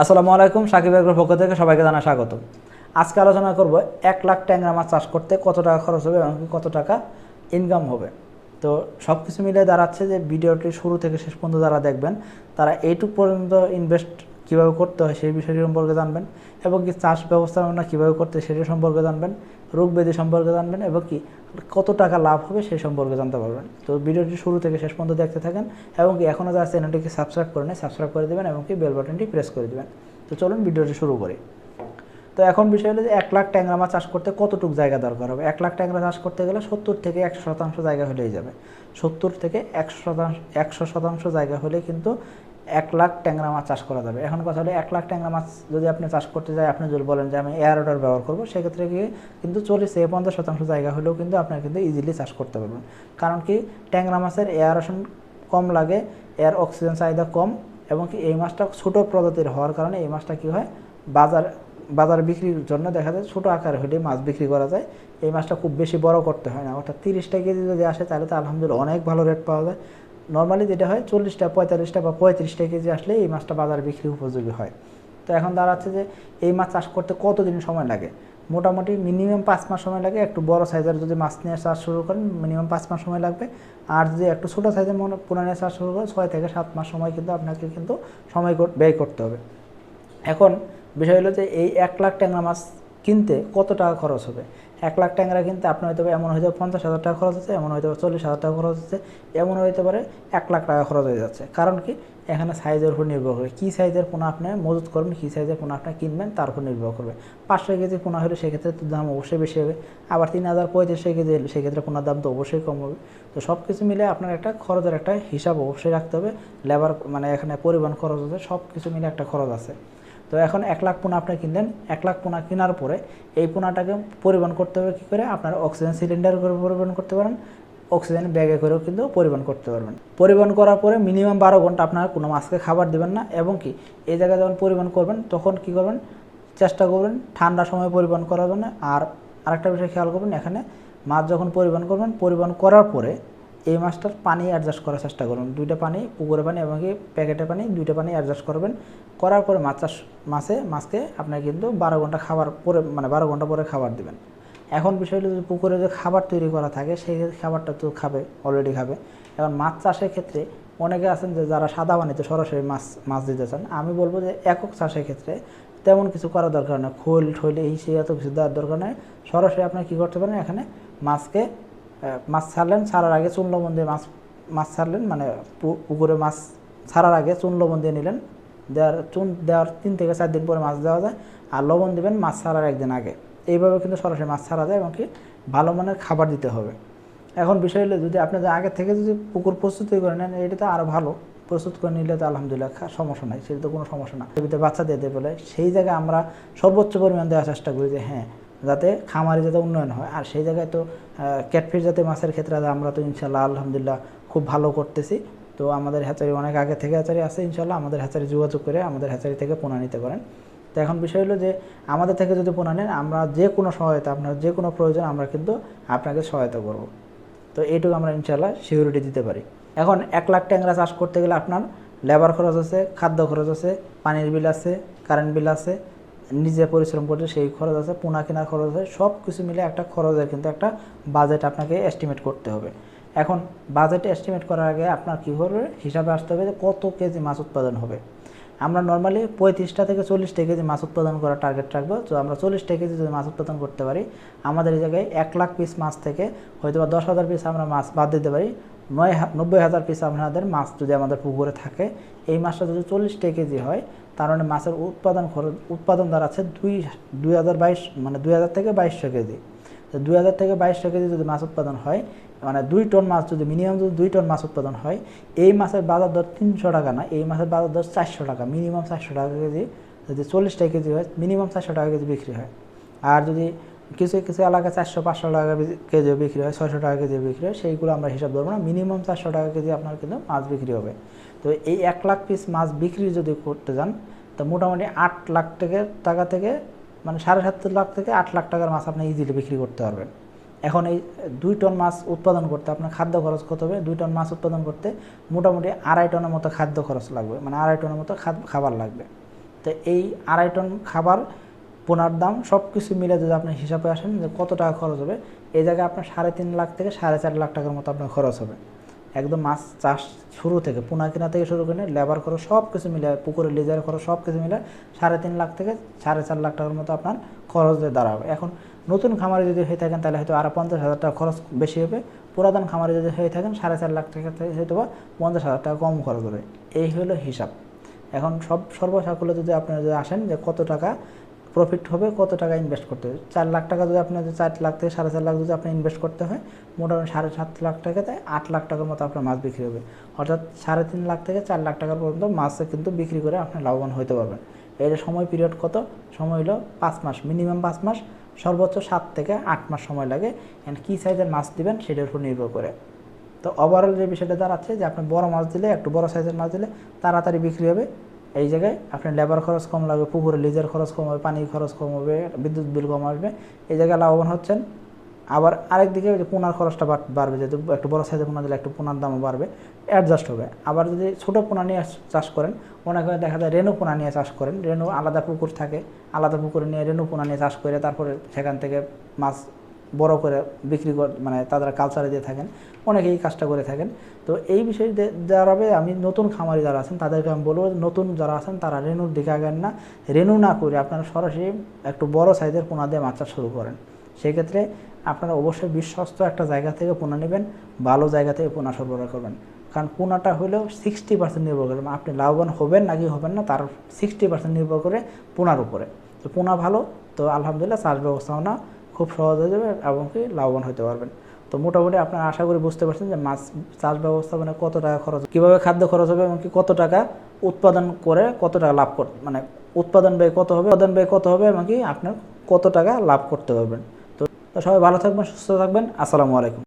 আসসালামু আলাইকুম, সাকিব আগ্রহ পক্ষ থেকে সবাইকে জানা স্বাগত। আজকে আলোচনা করব এক লাখ ট্যাংরা মাছ চাষ করতে কত টাকা খরচ হবে এবং কত টাকা ইনকাম হবে। তো সব কিছু মিলে দাঁড়াচ্ছে যে ভিডিওটি শুরু থেকে শেষ পর্যন্ত যারা দেখবেন, তারা এইটুক পর্যন্ত ইনভেস্ট কীভাবে করতে হয় সেই বিষয়টি সম্পর্কে জানবেন এবং কি চাষ ব্যবস্থাপনা কীভাবে করতে সেটা সম্পর্কে জানবেন। রোগ ব্যাধি সম্পর্কে জানবেন এবং কি কত টাকা লাভ হবে সেই সম্পর্কে জানতে পারবেন। তো ভিডিওটি শুরু থেকে শেষ পর্যন্ত দেখতে থাকেন এবং কি এখনও যারা চ্যানেলটিকে সাবস্ক্রাইব করে নেয় সাবস্ক্রাইব করে দেবেন এবং কি বেল বাটনটি প্রেস করে দেবেন। তো চলুন ভিডিওটি শুরু করি। তো এখন বিষয় হলো যে এক লাখ ট্যাংরা মাছ চাষ করতে কতটুক জায়গা দরকার হবে? এক লাখ ট্যাংরা চাষ করতে গেলে সত্তর থেকে একশো শতাংশ জায়গা হলেই যাবে। সত্তর থেকে একশো শতাংশ একশো শতাংশ জায়গা হলে কিন্তু এক লাখ ট্যাংরা মাছ চাষ করা যাবে। এখন কথা হলো এক লাখ ট্যাংরা মাছ যদি আপনি চাষ করতে যায় আপনি যদি বলেন যে আমি এয়ার অর্ডার ব্যবহার করব, সেক্ষেত্রে কি কিন্তু চল্লিশ থেকে পঞ্চাশ শতাংশ জায়গা হলেও কিন্তু আপনার কিন্তু ইজিলি চাষ করতে পারবেন। কারণ কি ট্যাংরা মাছের এয়ারেশন কম লাগে এয়ার অক্সিজেন চাহিদা কম এবং কি এই মাছটা ছোটো প্রজাতির হওয়ার কারণে এই মাছটা কী হয়, বাজার বাজার বিক্রির জন্য দেখা যায় ছোটো আকার হলে মাছ বিক্রি করা যায়। এই মাছটা খুব বেশি বড় করতে হয় না। অর্থাৎ তিরিশটা কেজি যদি আসে, তাহলে তো আলহামদুলিল্লাহ অনেক ভালো রেট পাওয়া যায়। নর্মালি যেটা হয়, চল্লিশটা, পঁয়তাল্লিশটা বা পঁয়ত্রিশটা কেজি আসলে এই মাছটা বাজার বিক্রি উপযোগী হয়। তো এখন দাঁড়াচ্ছে যে এই মাছ চাষ করতে কতদিন সময় লাগে? মোটামুটি মিনিমাম পাঁচ মাস সময় লাগে, একটু বড় সাইজের যদি মাছ নিয়ে চাষ শুরু করেন, মিনিমাম পাঁচ মাস সময় লাগবে। আর যদি একটু ছোটো সাইজের মনে নিয়ে চাষ শুরু করেন, ছয় থেকে সাত মাস সময় কিন্তু আপনাকে কিন্তু সময় ব্যয় করতে হবে। এখন বিষয় হলো যে এই এক লাখ ট্যাংরা মাছ কিনতে কত টাকা খরচ হবে? এক লাখ ট্যাংরা কিনতে আপনার হয়তো এমন হয়তো পঞ্চাশ হাজার টাকা খরচ হচ্ছে, এমন হয়তো চল্লিশ হাজার টাকা খরচ হচ্ছে, এমন হতে পারে এক লাখ টাকা খরচ হয়ে যাচ্ছে। কারণ কি? এখানে সাইজের উপর নির্ভর করে কী সাইজের পোনা আপনি মজুত করবেন, কী সাইজের পোনা আপনি কিনবেন, তার উপর নির্ভর করবে। পাঁচশো কেজি পোনা হলে সেক্ষেত্রে তো দাম অবশ্যই বেশি হবে। আবার তিন হাজার পঁয়ত্রিশশো কেজি হলে সেক্ষেত্রে পোনার দাম তো অবশ্যই কম হবে। তো সব কিছু মিলে আপনার একটা খরচের একটা হিসাব অবশ্যই রাখতে হবে। লেবার মানে এখানে পরিবহন খরচ আছে সব কিছু মিলে একটা খরচ আছে। তো এখন এক লাখ পোনা আপনি কিনলেন, এক লাখ পোনা কেনার পরে এই পোনাটাকে পরিবহন করতে হবে কী করে? আপনার অক্সিজেন সিলিন্ডার করে পরিবহন করতে পারেন অক্সিজেন ব্যাগে করেও কিন্তু পরিবহন করতে পারবেন। পরিবহন করার পরে মিনিমাম বারো ঘণ্টা আপনার কোনো মাছকে খাবার দিবেন না এবং কি, এই জায়গায় যখন পরিবহন করবেন তখন কি করবেন? চেষ্টা করবেন ঠান্ডা সময় পরিবহন করার জন্য। আর আরেকটা বিষয় খেয়াল করবেন, এখানে মাছ যখন পরিবহন করবেন, পরিবহন করার পরে এই মাছটার পানি অ্যাডজাস্ট করার চেষ্টা করুন। দুইটা পানি পুকুরে পানি এবং কি প্যাকেটের পানি, দুইটা পানি অ্যাডজাস্ট করবেন। করার পরে মাছ চাষ, মাছে, মাছকে আপনার কিন্তু বারো ঘণ্টা খাবার পরে মানে বারো ঘণ্টা পরে খাবার দিবেন। এখন বিষয় হলো যে পুকুরে যে খাবার তৈরি করা থাকে, সেই খাবারটা তো খাবে অলরেডি খাবে। এখন মাছ চাষের ক্ষেত্রে অনেকে আছেন যে যারা সাদা পানিতে সরাসরি মাছ মাছ দিতে চান, আমি বলব যে একক চাষের ক্ষেত্রে তেমন কিছু করার দরকার নেই খোল ঠোল এই সেই এত কিছু দেওয়ার দরকার নেই। সরাসরি আপনি কী করতে পারেন, এখানে মাছকে মাছ ছাড়লেন, ছাড়ার আগে চুন লবণ দিয়ে মাছ মাছ ছাড়লেন মানে পুকুরে মাছ ছাড়ার আগে চুন লবণ দিয়ে নিলেন। দেওয়ার, চুন দেওয়ার তিন থেকে চার দিন পরে মাছ দেওয়া যায় আর লবণ দেবেন মাছ ছাড়ার একদিন আগে। এইভাবে কিন্তু সরাসরি মাছ ছাড়া যায় এবং কি ভালো মানের খাবার দিতে হবে। এখন বিষয় হলো যদি আপনি আগে থেকে যদি পুকুর প্রস্তুতি করে নেন, এটা তো আরও ভালো। প্রস্তুত করে নিলে তো আলহামদুলিল্লাহ সমস্যা নাই, সেটা তো কোনো সমস্যা না। বাচ্চা দিতে বলে, সেই জায়গায় আমরা সর্বোচ্চ পরিমাণ দেওয়ার চেষ্টা করি যে হ্যাঁ যাতে খামারে যাতে উন্নয়ন হয়। আর সেই জায়গায় তো ক্যাটফিশ যাতে মাছের ক্ষেত্রে আমরা তো ইনশাল্লাহ, আলহামদুলিল্লাহ খুব ভালো করতেছি। তো আমাদের হ্যাচারি অনেক আগে থেকে হ্যাচারি আছে ইনশাল্লাহ, আমাদের হ্যাচারি যোগাযোগ করে আমাদের হ্যাচারি থেকে পোনা নিতে পারেন। তো এখন বিষয় হলো যে, আমাদের থেকে যদি পোনা নেন, আমরা যে কোনো সহায়তা, আপনার যে কোনো প্রয়োজন, আমরা কিন্তু আপনাকে সহায়তা করব। তো এইটুকু আমরা ইনশাল্লাহ সিকিউরিটি দিতে পারি। এখন এক লাখ ট্যাংরা চাষ করতে গেলে আপনার লেবার খরচ আছে, খাদ্য খরচ আছে, পানির বিল আছে কারেন্ট বিল আছে নিজে পরিশ্রম করতে সেই খরচ আছে, পোনা কেনার খরচ আছে সব কিছু মিলে একটা খরচের কিন্তু একটা বাজেট আপনাকে এস্টিমেট করতে হবে। এখন বাজেট এস্টিমেট করার আগে আপনার কী করবে? হিসাবে আসতে হবে যে কত কেজি মাছ উৎপাদন হবে। আমরা নর্মালি পঁয়ত্রিশটা থেকে চল্লিশটা কেজি মাছ উৎপাদন করার টার্গেট রাখব। তো আমরা চল্লিশটা কেজি যদি মাছ উৎপাদন করতে পারি, আমাদের এই জায়গায় এক লাখ পিস মাছ থেকে হয়তো বা দশ হাজার পিস আমরা মাছ বাদ দিতে পারি। নয় নব্বই হাজার পিস আপনাদের মাছ যদি আমাদের পুকুরে থাকে, এই মাছটা যদি চল্লিশটা কেজি হয়, তার মানে মাছের উৎপাদন খরচ উৎপাদন দাঁড়াচ্ছে দুই দুই হাজার বাইশ মানে দুই হাজার থেকে বাইশশো কেজি। তো দুই হাজার থেকে বাইশশো কেজি যদি মাছ উৎপাদন হয় মানে দুই টন মাছ যদি মিনিমাম যদি দুই টন মাছ উৎপাদন হয়, এই মাছের বাজার দর তিনশো টাকা না, এই মাছের বাজার দর চারশো টাকা। মিনিমাম চারশো টাকা কেজি যদি চল্লিশটা কেজি হয় মিনিমাম চারশো টাকা কেজি বিক্রি হয়। আর যদি কিছু কিছু এলাকায় চারশো, পাঁচশো টাকা কেজি বিক্রি হয়, ছয়শো টাকা কেজি বিক্রি হয়, সেইগুলো আমরা হিসাব ধরবো না। মিনিমাম চারশো টাকা কেজি আপনার কিন্তু মাছ বিক্রি হবে। তো এই এক লাখ পিস মাছ বিক্রি যদি করতে যান, তো মোটামুটি আট লাখ থেকে, টাকা থেকে মানে সাড়ে সাত লাখ থেকে আট লাখ টাকার মাছ আপনি ইজিলি বিক্রি করতে পারবেন। এখন এই দুই টন মাছ উৎপাদন করতে আপনার খাদ্য খরচ কত হবে? দুই টন মাছ উৎপাদন করতে মোটামুটি আড়াই টনের মতো খাদ্য খরচ লাগবে মানে আড়াই টনের মতো খাবার লাগবে। তো এই আড়াই টন খাবার পোনার দাম সব কিছু মিলে যদি আপনি হিসাবে আসেন যে কত টাকা খরচ হবে, এই জায়গায় আপনার সাড়ে তিন লাখ থেকে সাড়ে চার লাখ টাকার মতো আপনার খরচ হবে। একদম মাছ চাষ শুরু থেকে, পোনা কেনা থেকে শুরু করে লেবার খরচ সব কিছু মিলে, পুকুরে লিজার খরচ সব কিছু মিলে সাড়ে তিন লাখ থেকে সাড়ে চার লাখ টাকার মতো আপনার খরচ দাঁড়াবে। এখন নতুন খামারে যদি হয়ে থাকেন, তাহলে হয়তো আরও পঞ্চাশ হাজার টাকা খরচ বেশি হবে। পুরাতন খামারে যদি হয়ে থাকেন, সাড়ে চার লাখ টাকা হয়তো বা পঞ্চাশ হাজার টাকা কম খরচ হবে। এই হলো হিসাব। এখন সব সর্বসাকুল্যে যদি আপনারা যদি আসেন যে কত টাকা প্রফিট হবে, কত টাকা ইনভেস্ট করতে হবে? চার লাখ টাকা যদি আপনার চার লাখ থেকে সাড়ে চার লাখ যদি আপনি ইনভেস্ট করতে হয়, মোটামুটি সাড়ে সাত লাখ টাকাতে আট লাখ টাকার মতো আপনার মাছ বিক্রি হবে। অর্থাৎ সাড়ে তিন লাখ থেকে চার লাখ টাকার পর্যন্ত মাছ কিন্তু বিক্রি করে আপনি লাভবান হতে পারবেন। এর সময় পিরিয়ড কত? সময় হলো পাঁচ মাস মিনিমাম পাঁচ মাস, সর্বোচ্চ সাত থেকে আট মাস সময় লাগে। এন্ড কী সাইজের মাছ দিবেন সেটার উপর নির্ভর করে। তো ওভারঅল যে বিষয়টা দাঁড়াচ্ছে যে আপনি বড় মাছ দিলে, একটু বড় সাইজের মাছ দিলে তাড়াতাড়ি বিক্রি হবে। এই জায়গায় আপনার লেবার খরচ কম লাগবে, পুকুরে লিজের খরচ কম হবে, পানির খরচ কম হবে, বিদ্যুৎ বিল কম আসবে। এই জায়গায় লাভবান হচ্ছেন। আবার আরেক দিকে পোনার খরচটা বাড়বে, যেহেতু একটু বড় সাইজের পোনা দিলে একটু পোনার দামও বাড়বে অ্যাডজাস্ট হবে। আবার যদি ছোটো পোনা নিয়ে চাষ করেন, অনেকে দেখা যায় রেনু পোনা নিয়ে চাষ করেন। রেনু আলাদা পুকুর থাকে, আলাদা পুকুরে নিয়ে রেনু পোনা নিয়ে চাষ করে তারপরে সেখান থেকে মাছ বড় করে বিক্রি কর মানে তাদের কালচারে দিয়ে থাকেন। অনেকে এই কাজটা করে থাকেন। তো এই বিষয়ে দাঁড়াবে আমি নতুন খামারি যারা আছেন, তাদেরকে আমি বলব নতুন যারা আছেন, তারা রেনুর দিকে আগান না। রেনু না করে আপনারা সরাসরি একটু বড় সাইজের পোনা দিয়ে মাছ চাষ শুরু করেন। সেক্ষেত্রে আপনারা অবশ্যই বিশ্বস্ত একটা জায়গা থেকে পোনা নেবেন, ভালো জায়গা থেকে পোনা সরবরাহ করবেন। কারণ পোনাটা হলেও সিক্সটি পার্সেন্ট নির্ভর করে, আপনি লাভবান হবেন নাকি হবেন না, তার সিক্সটি পার্সেন্ট নির্ভর করে পোনার উপরে। তো পোনা ভালো, তো আলহামদুলিল্লাহ, চাষ ব্যবস্থাপনা খুব সহজ হয়ে যাবে এবং কি লাভবান হতে পারবেন। তো মোটামুটি আপনারা আশা করি বুঝতে পারছেন যে মাছ, চাষ ব্যবস্থাপনা কত টাকা খরচ, কীভাবে খাদ্য খরচ হবে এবং কি কত টাকা উৎপাদন করে কত টাকা লাভ কর মানে উৎপাদন ব্যয় কত হবে, উৎপাদন ব্যয় কত হবে এবং কি আপনার কত টাকা লাভ করতে পারবেন। তো সবাই ভালো থাকবেন, সুস্থ থাকবেন। আসসালামু আলাইকুম।